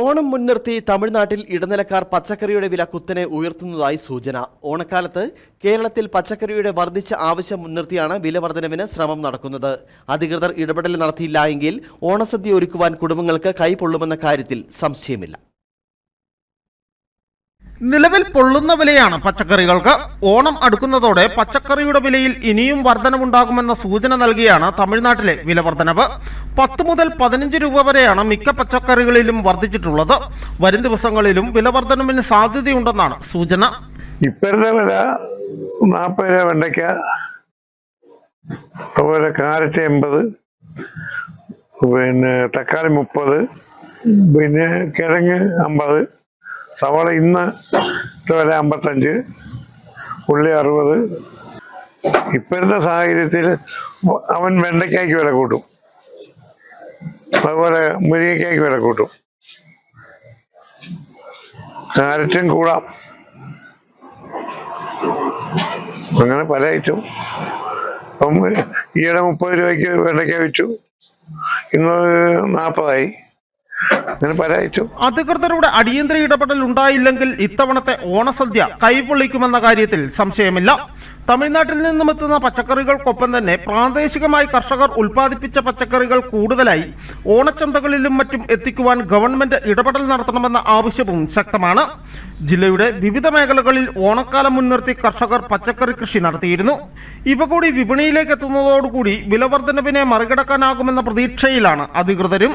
ഓണം മുൻനിർത്തി തമിഴ്നാട്ടിൽ ഇടനിലക്കാർ പച്ചക്കറിയുടെ വില കുത്തനെ ഉയർത്തുന്നതായി സൂചന. ഓണക്കാലത്ത് കേരളത്തിൽ പച്ചക്കറിയുടെ വർദ്ധിച്ച ആവശ്യം മുൻനിർത്തിയാണ് വില വർധനവിന് ശ്രമം നടക്കുന്നത്. അധികൃതർ ഇടപെടൽ നടത്തിയില്ല എങ്കിൽ ഓണസദ്യ ഒരുക്കുവാൻ കുടുംബങ്ങൾക്ക് കൈപൊള്ളുമെന്ന കാര്യത്തിൽ സംശയമില്ല. നിലവിൽ പൊള്ളുന്ന വിലയാണ് പച്ചക്കറികൾക്ക്. ഓണം അടുക്കുന്നതോടെ പച്ചക്കറിയുടെ വിലയിൽ ഇനിയും വർധനവുണ്ടാകുമെന്ന സൂചന നൽകിയാണ് തമിഴ്നാട്ടിലെ വില വർധനവ് പത്ത് മുതൽ പതിനഞ്ച് രൂപ വരെയാണ് മിക്ക പച്ചക്കറികളിലും വർദ്ധിച്ചിട്ടുള്ളത്. വരും ദിവസങ്ങളിലും വില വർധനവിന് സാധ്യതയുണ്ടെന്നാണ് സൂചന. ഇപ്പോഴത്തെ വില നാൽപ്പത് രൂപ വെണ്ടയ്ക്ക അതുപോലെ കാരറ്റ് എൺപത് പിന്നെ തക്കാളി മുപ്പത് പിന്നെ കിഴങ്ങ് അമ്പത് സവാള ഇന്ന് വില അമ്പത്തഞ്ച് ഉള്ളി അറുപത്. ഇപ്പോഴത്തെ സാഹചര്യത്തിൽ അവൻ വെണ്ടയ്ക്കായ്ക്ക് വില കൂട്ടും. അതുപോലെ മുരിങ്ങയ്ക്കായ്ക്ക് വില കൂട്ടും. കാരറ്റും കൂടാം. അങ്ങനെ പല ഐറ്റം അപ്പം ഈയിടെ മുപ്പത് രൂപയ്ക്ക് വെണ്ടയ്ക്ക വിറ്റു. ഇന്ന് നാൽപ്പതായി. അങ്ങനെ ഐറ്റം അധികൃതരുടെ അടിയന്തര ഇടപെടൽ ഉണ്ടായില്ലെങ്കിൽ ഇത്തവണത്തെ ഓണസദ്യ കൈപൊള്ളിക്കുമെന്ന കാര്യത്തിൽ സംശയമില്ല. തമിഴ്നാട്ടിൽ നിന്നും എത്തുന്ന പച്ചക്കറികൾക്കൊപ്പം തന്നെ പ്രാദേശികമായി കർഷകർ ഉൽപ്പാദിപ്പിച്ച പച്ചക്കറികൾ കൂടുതലായി ഓണച്ചന്തകളിലും മറ്റും എത്തിക്കുവാൻ ഗവൺമെന്റ് ഇടപെടൽ നടത്തണമെന്ന ആവശ്യവും ശക്തമാണ്. ജില്ലയുടെ വിവിധ മേഖലകളിൽ ഓണക്കാലം മുൻനിർത്തി കർഷകർ പച്ചക്കറി കൃഷി നടത്തിയിരുന്നു. ഇവ കൂടി വിപണിയിലേക്ക് എത്തുന്നതോടുകൂടി വിലവർദ്ധനവിനെ മറികടക്കാനാകുമെന്ന പ്രതീക്ഷയിലാണ് അധികൃതരും.